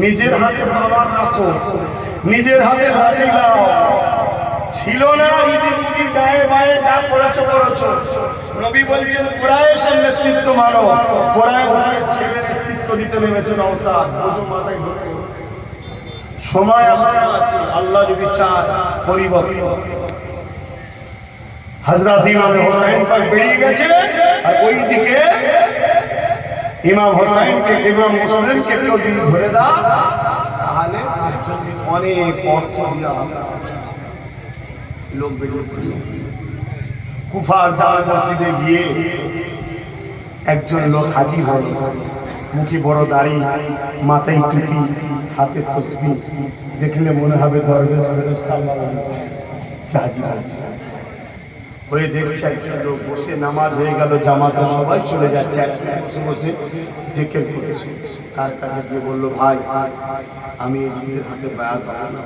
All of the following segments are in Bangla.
নিজের হাতে খাবার রাখো, নিজের হাতে লাঠি লাও ছিল না ঈদের ঈদের গায়ে বায়ে যা করেছ করেছ নবী বলছেন কোরআশের নেতৃত্ব মানো। কোরআন ছেলে নেতৃত্ব দিতে নেমেছেন অবসাদ মাথায় ঢোকে। সময় এখনও আছে, আল্লাহ যদি চায় পরিবর্তন হজরত ইমাম হোসেন পাক বেরিয়ে গেছে? আর ওই দিকে ইমাম হোসেনকে ইমাম মুসলিমকে কেউ যদি ধরে দাও তাহলে অনেক অর্থ হবে। লোক বেরিয়ে কুফার জামা মসজিদে গিয়ে একজন লোক হাজির হয়। মুখে বড় দাড়ি, মাথায় টুপি, হাতে তসবি। দেখলে মনে হবে দরবেশ আল্লাহ সে হয়েছে। হয়ে দেখছে একজন লোক বসে নামাজ হয়ে গেল, জামাতে সবাই চলে যাচ্ছে একজন বসে বসে জেকের করেছে। তার কাছে গিয়ে বলল, ভাই, আমি এই যুগের হাতে বায়াত হব না।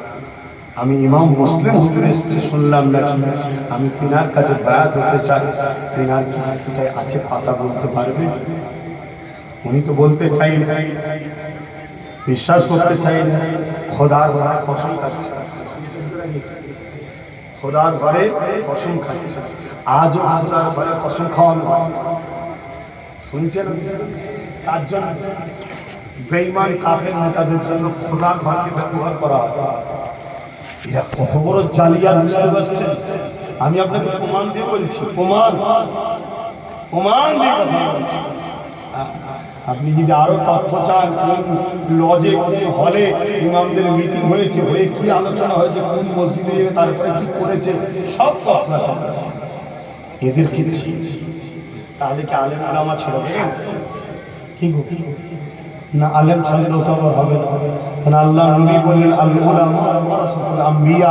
আমি ইমাম মুসলিম হুজুর এসেছি, শুনলাম নাকি। আমি তিনার কাছে বায়াত হতে চাই। তিনার কি কোথায় আছে পাতা বলতে পারবে? উনি তো বলতে চাই না বিশ্বাস করতে চাই না খোদার ঘরে কসম খাচ্ছে। খোদার ঘরে কসম খাচ্ছে। আজও খোদার ঘরে কসম খাওয়ানো হয়। শুনছেন? তার জন্য বেইমান কাফের নেতাদের জন্য খোদার ঘরকে ব্যবহার করা হয়। এরা কত বড় জালিয়া বুঝতে পারছেন? আমি আপনাকে প্রমাণ দিয়ে বলছি, প্রমাণ। প্রমাণ দিয়ে বলছি। আপনি যদি আরও তথ্য চান, কোন লজে কোন হলে ইমামদের মিটিং হয়েছে, হয়ে কি আলোচনা হয়েছে, কোন মসজিদে তারপরে কি করেছে, সব তথ্য। এদের তাহলে কি আলেম আলামা ছেড়ে কি গো? না, আলেম ছাড়লেও তো আবার হবে না। আল্লাহ নবী বললেন আম্বিয়া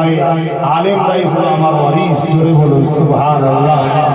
আলেমরাই হলো আমার